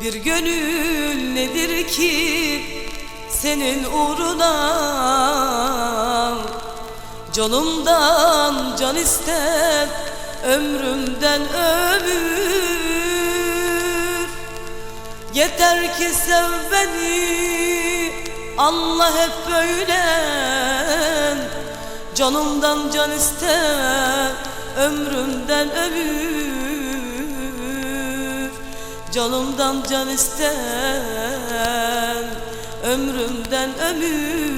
Bir gönül nedir ki senin uğruna? Canımdan can ister ömrümden ömür. Yeter ki sev beni Allah hep böyle Canımdan can ister ömrümden ömür Canımdan can ister ömrümden ömür.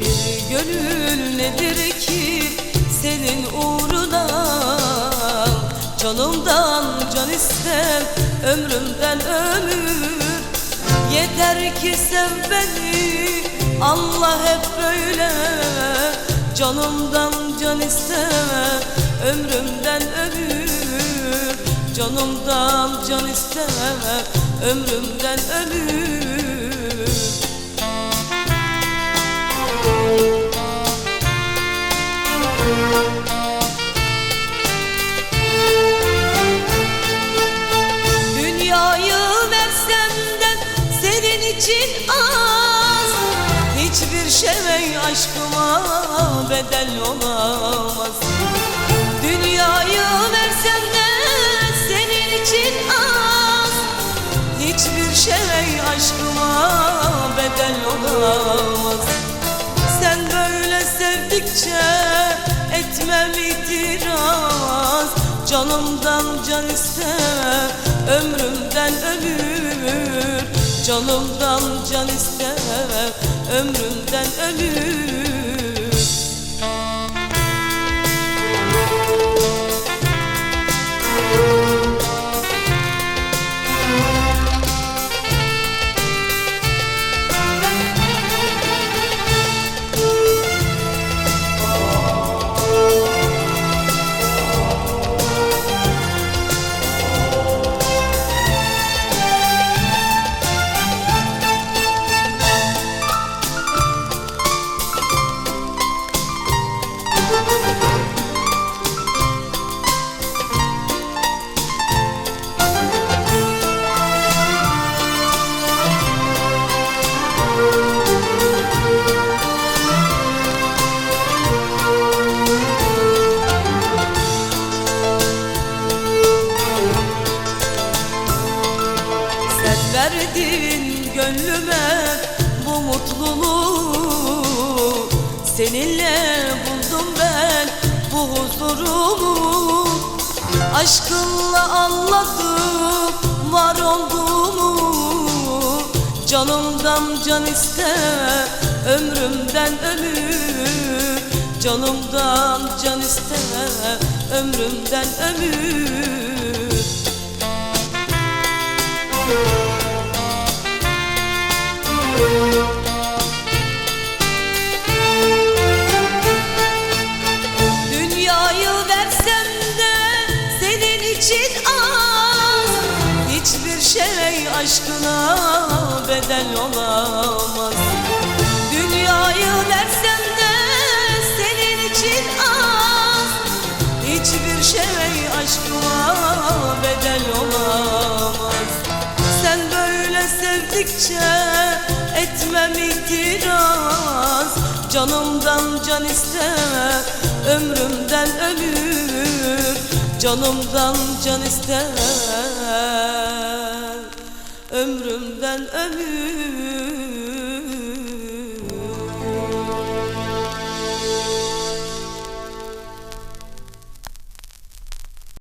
Bir gönül nedir ki senin uğruna? Canımdan can ister ömrümden ömür. Yeter ki sev beni Allah hep böyle Canımdan can ister ömrümden ömür Canımdan can ister ömrümden ömür Hiçbir şey aşkıma bedel olamaz. Dünyayı versem de senin için az. Hiçbir şey aşkıma bedel olamaz. Sen böyle sevdikçe etmem itiraz. Canımdan can ister ömrümden ömür. Canımdan can ister ömrümden ömür verdin gönlüme bu mutluluğu. Seninle buldum ben bu huzurumu. Aşkınla anladım var olduğumu Canımdan can ister ömrümden ömür. Canımdan can ister ömrümden ömür. Dünyayı aşkına bedel olamaz. Dünyayı versem de senin için az. Hiçbir şey aşkıma bedel olamaz. Sen böyle sevdikçe etmem itiraz. Canımdan can ister ömrümden ömür. Canımdan can ister ömrümden ömür